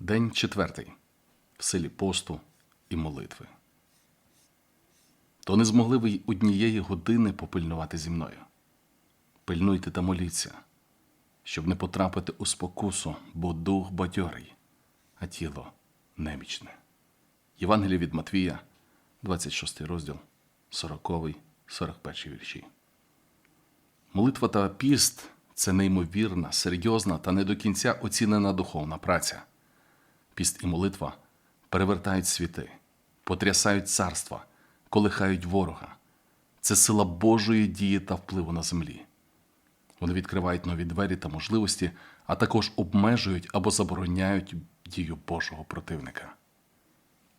День четвертий в силі посту і молитви. То не змогли ви й однієї години попильнувати зі мною. Пильнуйте та моліться, щоб не потрапити у спокусу, бо дух бадьорий, а тіло немічне. Євангеліє від Матвія, 26 розділ, 40, 41 вірші. Молитва та піст це неймовірна, серйозна та не до кінця оцінена духовна праця. Піст і молитва перевертають світи, потрясають царства, колихають ворога. Це сила Божої дії та впливу на землі. Вони відкривають нові двері та можливості, а також обмежують або забороняють дію Божого противника.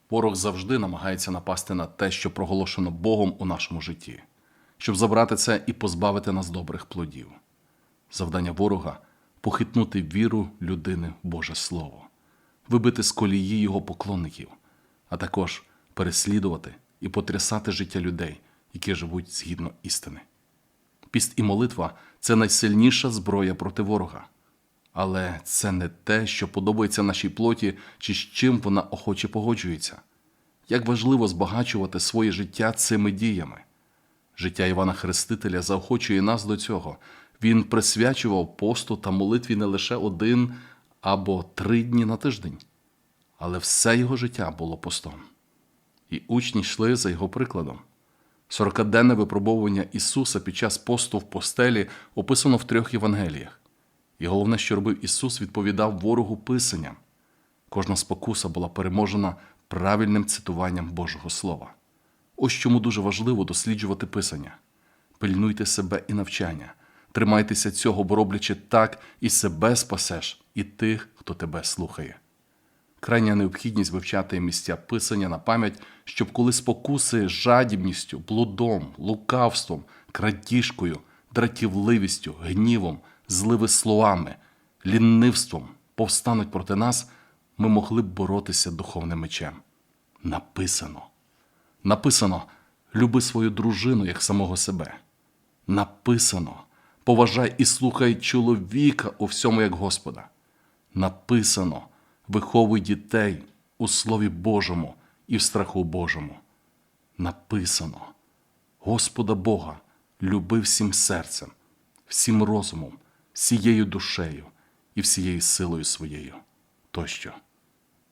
Ворог завжди намагається напасти на те, що проголошено Богом у нашому житті, щоб забрати це і позбавити нас добрих плодів. Завдання ворога похитнути віру людини в Боже Слово, вибити з колії його поклонників, а також переслідувати і потрясати життя людей, які живуть згідно істини. Піст і молитва це найсильніша зброя проти ворога. Але це не те, що подобається нашій плоті чи з чим вона охоче погоджується. Як важливо збагачувати своє життя цими діями. Життя Івана Хрестителя заохочує нас до цього. Він присвячував посту та молитві не лише один або три дні на тиждень, але все його життя було постом. І учні йшли за його прикладом. Сорокаденне випробовування Ісуса під час посту в постелі описано в трьох Євангеліях. І головне, що робив Ісус, відповідав ворогу Писанням. Кожна спокуса була переможена правильним цитуванням Божого Слова. Ось чому дуже важливо досліджувати Писання. Пильнуйте себе і навчання, тримайтеся цього, бо роблячи так, і себе спасеш, і тих, хто тебе слухає. Крайня необхідність вивчати місця писання на пам'ять, щоб коли спокуси жадібністю, блудом, лукавством, крадіжкою, дратівливістю, гнівом, зливи словами, ліннивством повстануть проти нас, ми могли б боротися духовним мечем. Написано. Написано люби свою дружину як самого себе. Написано поважай і слухай чоловіка у всьому як Господа. Написано виховуй дітей у Слові Божому і в страху Божому. Написано Господа Бога люби всім серцем, всім розумом, всією душею і всією силою своєю. Тощо.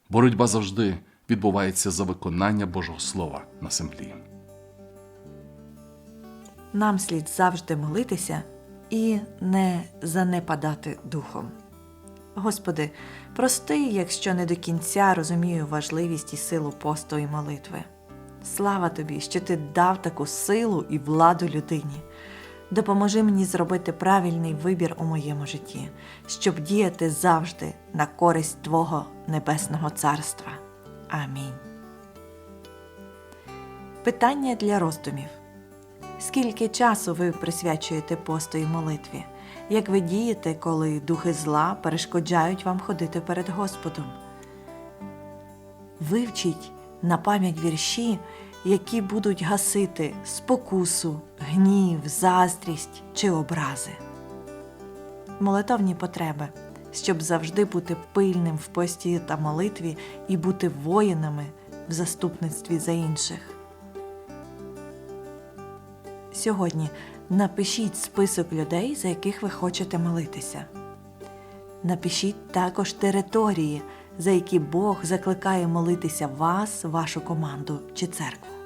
Боротьба завжди відбувається за виконання Божого Слова на землі. Нам слід завжди молитися і не занепадати духом. Господи, прости, якщо не до кінця розумію важливість і силу посту і молитви. Слава тобі, що ти дав таку силу і владу людині. Допоможи мені зробити правильний вибір у моєму житті, щоб діяти завжди на користь Твого Небесного Царства. Амінь. Питання для роздумів. Скільки часу ви присвячуєте посту і молитві? Як ви дієте, коли духи зла перешкоджають вам ходити перед Господом? Вивчіть на пам'ять вірші, які будуть гасити спокусу, гнів, заздрість чи образи. Молитовні потреби, щоб завжди бути пильним в пості та молитві і бути воїнами в заступництві за інших. Сьогодні напишіть список людей, за яких ви хочете молитися. Напишіть також території, за які Бог закликає молитися вас, вашу команду чи церкву.